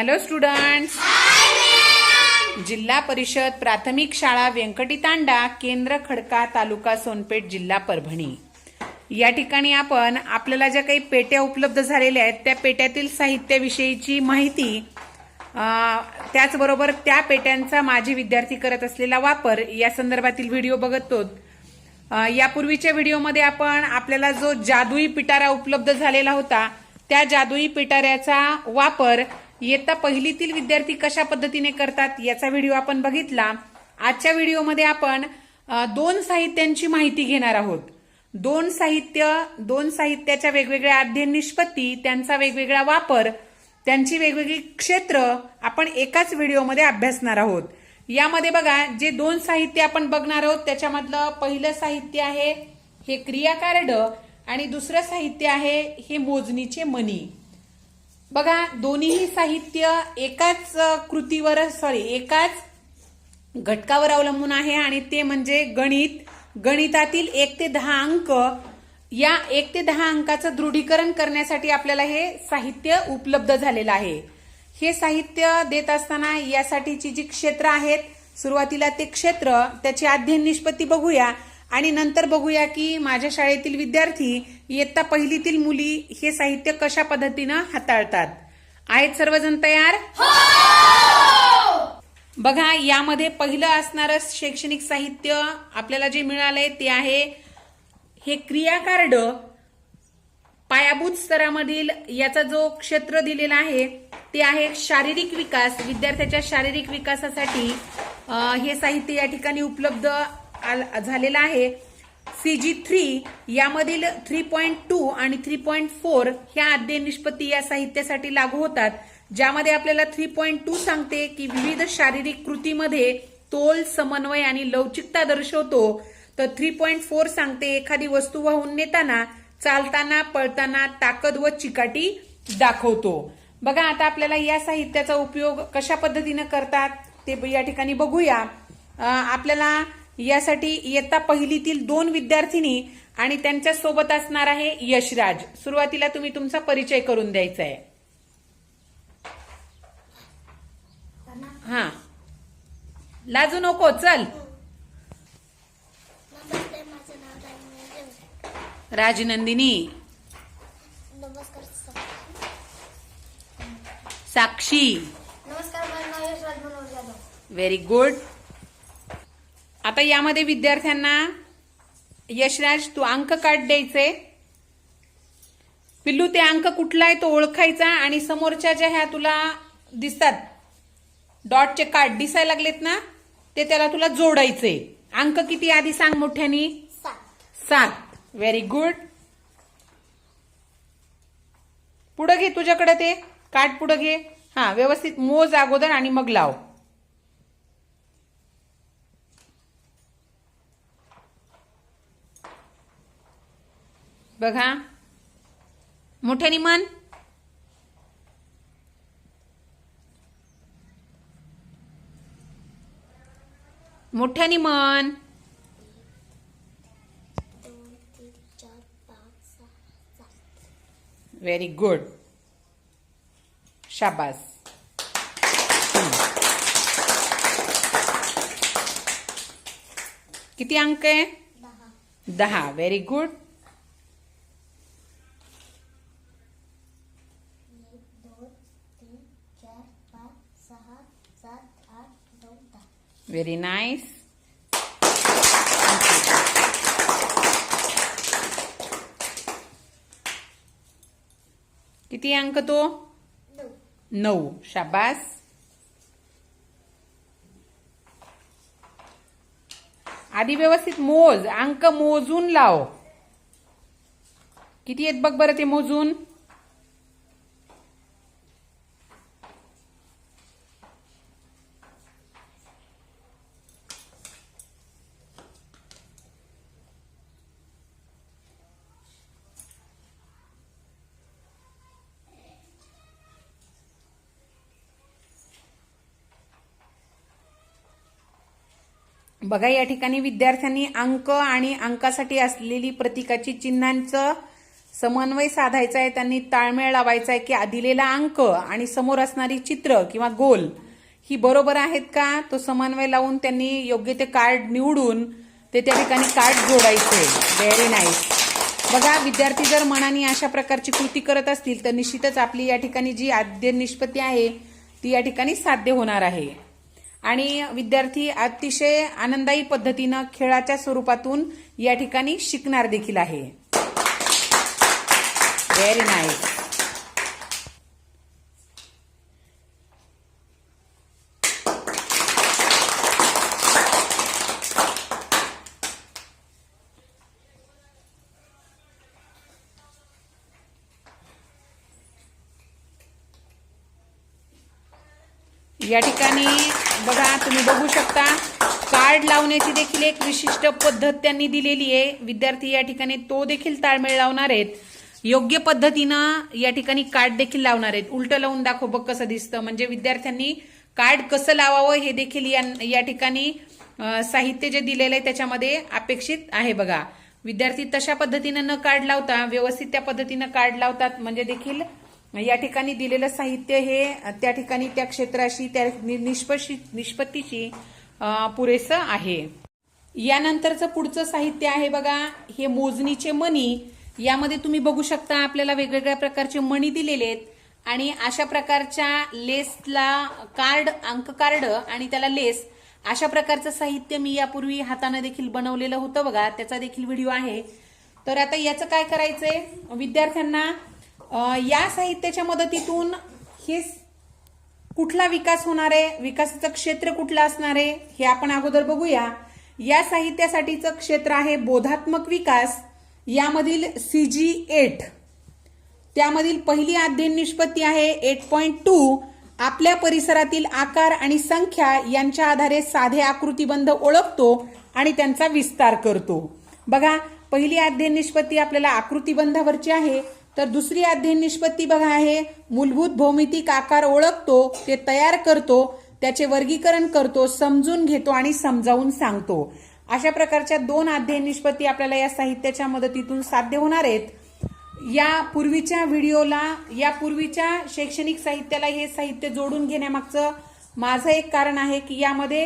Hello students जिल्हा परिषद प्राथमिक शाळा व्यंकटी तांडा केंद्र खडका तालुका सोनपेठ जिल्हा परभणी. या ठिकाणी आपण आपल्याला ज्या काही पेट्या उपलब्ध झालेल्या आहेत त्या पेट्यातील साहित्याविषयीची माहिती त्याचबरोबर त्या पेट्यांचा माझे विद्यार्थी करत असलेला वापर या संदर्भातील व्हिडिओ बघतो. यापूर्वीच्या व्हिडिओमध्ये आपण आपल्याला जो जादुई पिटारा उपलब्ध झालेला होता त्या जादुई पिटाऱ्याचा वापर इयत्ता पहिलीतील विद्यार्थी कशा पद्धतीने करतात याचा व्हिडिओ आपण बघितला. आजच्या व्हिडिओमध्ये आपण दोन साहित्यांची माहिती घेणार आहोत. दोन साहित्य दोन साहित्याच्या वेगवेगळ्या अध्ययन निष्पत्ती त्यांचा वेगवेगळा वापर त्यांची वेगवेगळी क्षेत्र आपण एकाच व्हिडिओमध्ये अभ्यासणार आहोत. यामध्ये बघा जे दोन साहित्य आपण बघणार आहोत त्याच्यामधलं पहिलं साहित्य आहे हे क्रियाकार्ड आणि दुसरं साहित्य आहे हे मोजणीचे मनी बघा दोन्हीही साहित्य एकाच कृतीवर सॉरी एकाच घटकावर अवलंबून आहे आणि ते म्हणजे गणित. गणितातील एक ते दहा अंक या एक ते दहा अंकाचं दृढीकरण करण्यासाठी आपल्याला हे साहित्य उपलब्ध झालेलं आहे. हे साहित्य देत असताना यासाठीची जी क्षेत्र आहेत सुरुवातीला ते क्षेत्र त्याची अध्ययन निष्पत्ती बघूया. आणि नंतर बघूया की माझ्या शाळेतील विद्यार्थी इयत्ता पहिलीतील मुली हे साहित्य कशा पद्धतीनं हाताळतात. आहेत सर्वजण तयार? बघा यामध्ये पहिलं असणारं शैक्षणिक साहित्य आपल्याला जे मिळालंय ते आहे हे क्रिया कार्ड पायाभूत स्तरामधील याचा जो क्षेत्र दिलेला आहे ते आहे शारीरिक विकास. विद्यार्थ्याच्या शारीरिक विकासासाठी हे साहित्य या ठिकाणी उपलब्ध झालेला आहे. सी जी थ्री यामधील थ्री पॉईंट टू आणि थ्री पॉईंट फोर ह्या अध्ययन निष्पत्ती या साहित्यासाठी लागू होतात. ज्यामध्ये आपल्याला थ्री पॉईंट टू सांगते की विविध शारीरिक कृतीमध्ये तोल समन्वय आणि लवचिकता दर्शवतो. तर थ्री पॉईंट फोर सांगते एखादी वस्तू वाहून नेताना चालताना पळताना ताकद व चिकाटी दाखवतो. बघा आता आपल्याला या साहित्याचा उपयोग कशा पद्धतीनं करतात ते या ठिकाणी बघूया. आपल्याला यासाठी इयत्ता पहिलीतील दोन विद्यार्थिनी आणि त्यांच्यासोबत असणार आहे यशराज. सुरुवातीला तुम्ही तुमचा परिचय करून द्यायचा आहे हा. लाजू नको चल. राजनंदिनी. साक्षी. नमस्कार व्हेरी गुड आता यामध्ये विद्यार्थ्यांना यशराज तू अंक काढ द्यायचे. पिल्लू ते अंक कुठला आहे तो ओळखायचा आणि समोरच्या ज्या ह्या तुला दिसतात डॉटचे कार्ड दिसायला लागलेत ना ते त्याला तुला जोडायचे. अंक किती आधी सांग मोठ्यानी? सात. व्हेरी गुड पुढं घे तुझ्याकडे ते. कार्ड पुढं घे. हा व्यवस्थित मोज अगोदर आणि मग लाव. बघा. मोठ्यानी मन. मोठ्यानी मन. व्हेरी गुड शाबास. किती अंक आहे? दहा. व्हेरी गुड very नाईस किती अंक तो? नऊ नऊ. शाबास. आधी व्यवस्थित मोज. अंक मोजून लाव. किती आहेत बघ बरं ते मोजून? बघा या ठिकाणी विद्यार्थ्यांनी अंक आणि अंकासाठी असलेली प्रतीकाची चिन्हांचं समन्वय साधायचा आहे त्यांनी ताळमेळ लावायचा आहे की दिलेला अंक आणि समोर असणारी चित्र किंवा गोल ही बरोबर आहेत का? तो समन्वय लावून त्यांनी योग्य ते कार्ड निवडून ते त्या ठिकाणी कार्ड जोडायचे व्हेरी नाईस बघा विद्यार्थी जर मनाने अशा प्रकारची कृती करत असतील तर निश्चितच आपली या ठिकाणी जी आद्य निष्पत्ती आहे ती या ठिकाणी साध्य होणार आहे. आणि विद्यार्थी अतिशय आनंदायी पद्धतीनं खेळाच्या स्वरूपातून या ठिकाणी शिकणार देखील आहे. व्हेरी नाईस या ठिकाणी बघा तुम्ही बघू शकता कार्ड लावण्याची देखील एक विशिष्ट पद्धत त्यांनी दिलेली आहे. विद्यार्थी या ठिकाणी तो देखील ताळमेळ लावणार आहेत. योग्य पद्धतीनं या ठिकाणी कार्ड देखील लावणार आहेत. उलट लावून दाखव बघ कसं दिसतं. म्हणजे विद्यार्थ्यांनी कार्ड कसं लावावं हे देखील या ठिकाणी साहित्य जे दिलेलं आहे त्याच्यामध्ये अपेक्षित आहे बघा. विद्यार्थी तशा पद्धतीनं न कार्ड लावता व्यवस्थित त्या पद्धतीनं कार्ड लावतात. म्हणजे देखील या ठिकाणी दिलेलं साहित्य हे त्या ठिकाणी त्या क्षेत्राशी त्या नि- निष्पशी निष्पत्तीशी पुरेसं आहे. यानंतरचं पुढचं साहित्य आहे बघा हे मोजणीचे मणी. यामध्ये तुम्ही बघू शकता आपल्याला वेगवेगळ्या प्रकारचे मणी दिलेले आहेत आणि अशा प्रकारच्या लेसला कार्ड अंक कार्ड आणि त्याला लेस अशा प्रकारचं साहित्य मी यापूर्वी हाताने देखील बनवलेलं होतं बघा. त्याचा देखील व्हिडिओ आहे. तर आता याचं काय करायचंय? विद्यार्थ्यांना या साहित्याच्या मदतीतून हे कुठला विकास होणार आहे? विकासाचं क्षेत्र कुठलं असणार आहे? हे आपण अगोदर बघूया. या साहित्यासाठीचं क्षेत्र आहे बोधात्मक विकास. यामधील सी जी एट. त्यामधील पहिली अध्ययन निष्पत्ती आहे एट पॉईंट टू. आपल्या परिसरातील आकार आणि संख्या यांच्या आधारे साधे आकृतीबंध ओळखतो आणि त्यांचा विस्तार करतो. बघा पहिली अध्ययन निष्पत्ती आपल्याला आकृतीबंधावरची आहे. तर दुसरी अध्ययन निष्पत्ती बघा आहे. मूलभूत भौमितिक आकार ओळखतो ते तयार करतो त्याचे वर्गीकरण करतो समजून घेतो आणि समजावून सांगतो. अशा प्रकारच्या दोन अध्ययन निष्पत्ती आपल्याला या साहित्याच्या मदतीतून साध्य होणार आहेत. या पूर्वीच्या व्हिडिओला या पूर्वीच्या शैक्षणिक साहित्याला हे साहित्य जोडून घेण्यामागचं माझं एक कारण आहे की यामध्ये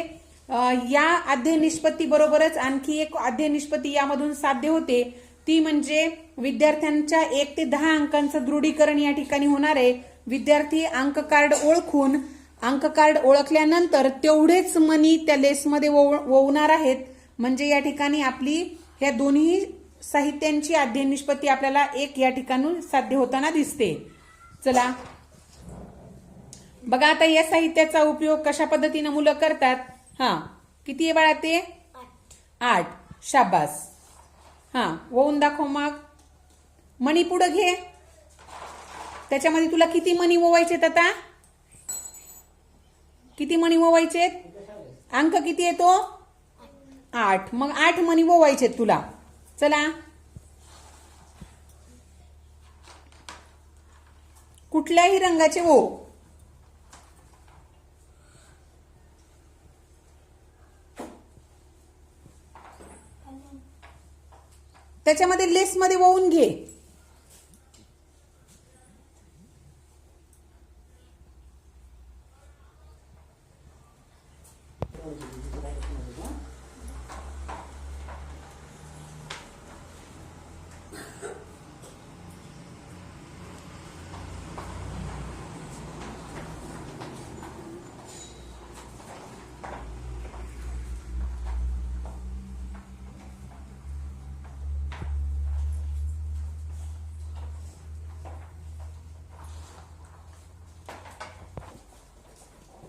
या अध्ययन निष्पत्ती बरोबरच आणखी एक अध्ययन निष्पत्ती यामधून साध्य होते. ती म्हणजे विद्यार्थ्यांच्या एक ते दहा अंकांचं दृढीकरण या ठिकाणी होणार आहे. विद्यार्थी अंक कार्ड ओळखून अंक कार्ड ओळखल्यानंतर तेवढेच मनी त्या लेसमध्ये वोवणार आहेत. म्हणजे या ठिकाणी आपली ह्या दोन्ही साहित्यांची अध्ययन निष्पत्ती आपल्याला एक या ठिकाणून साध्य होताना दिसते. चला. बघा आता या साहित्याचा उपयोग कशा पद्धतीनं मुलं करतात. हा. किती आहे बाळा ते? आठ. शाबास. हा वळून दाखव मग. मणी पुढं घे. त्याच्यामध्ये तुला किती मणी ओवायचेत आता? किती मणी ओवायचेत अंक किती येतो आठ. मग आठ मणी ओवायचेत तुला. चला. कुठल्याही रंगाचे ओ त्याच्यामध्ये लेसमध्ये वळून घे.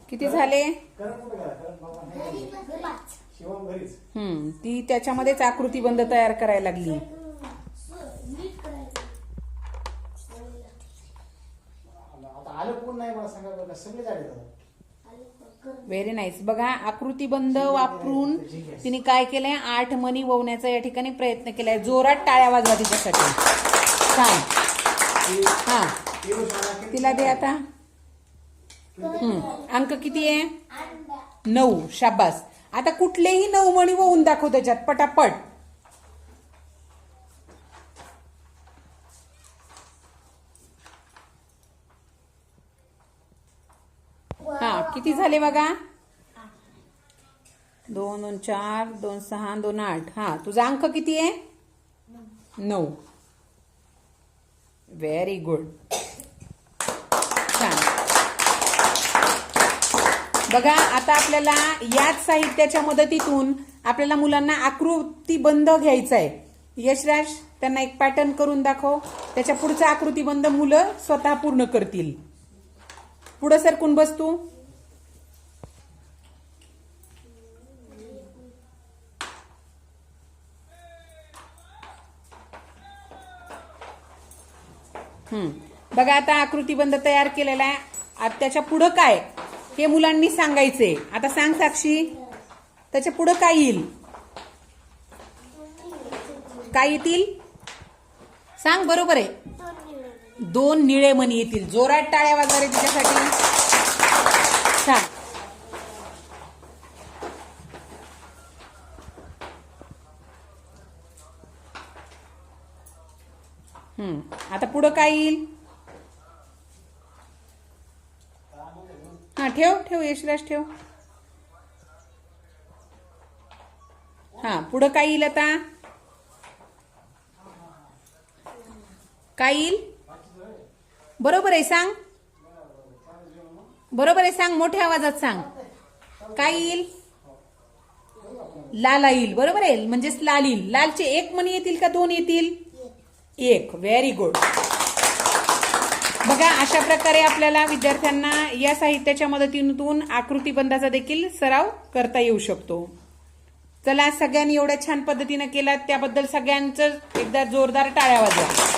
किती झाले? हम्म ती त्याच्यामध्येच आकृतीबंध तयार करायला लागली. व्हेरी नाईस बघा आकृतीबंध वापरून तिने काय केलंय? आठ मनी ववण्याचा या ठिकाणी प्रयत्न केलाय. जोरात टाळ्या वाजवा तिच्यासाठी. छान. हा. तिला दे आता. अंक किती आहे? नऊ. शाबास. आता कुठलेही नऊ म्हणी होऊन दाखव त्याच्यात पटापट. हा किती झाले बघा? दोन दोन चार दोन सहा दोन आठ. हा तुझा अंक किती आहे? नऊ. व्हेरी गुड बघा आता आपल्याला याच साहित्याच्या मदतीतून आपल्याला मुलांना आकृतीबंध घ्यायचा आहे. यशराज त्यांना एक पॅटर्न करून दाखव. त्याच्या पुढचा आकृतीबंध मुलं स्वतः पूर्ण करतील. पुढं सरकून बसतो बघा आता आकृतीबंध तयार केलेला आहे. आता त्याच्या पुढं काय? हे मुलांनी सांगायचे. आता सांग साक्षी. त्याच्या पुढं काय येईल? काय येतील? सांग बरोबर आहे. दोन निळे मणी येतील. जोरात टाळ्या वगैरे तिच्यासाठी. सांग. हम्म. आता पुढं काय येईल? हां ठेव ठेव यशराज ठेव. हा पुढं काय येईल आता? काय येईल? बरोबर आहे सांग. बरोबर आहे सांग मोठ्या आवाजात सांग. काय येईल? लाला येईल बरोबर आहे? म्हणजेच लाल येईल. लालचे एक मणी येतील का दोन येतील? एक. व्हेरी गुड बघा अशा प्रकारे आपल्याला विद्यार्थ्यांना या साहित्याच्या मदतीतून आकृतीबंधाचा देखील सराव करता येऊ शकतो. चला सगळ्यांनी एवढ्या छान पद्धतीनं केलात त्याबद्दल सगळ्यांचं एकदा जोरदार टाळ्या वाजवा.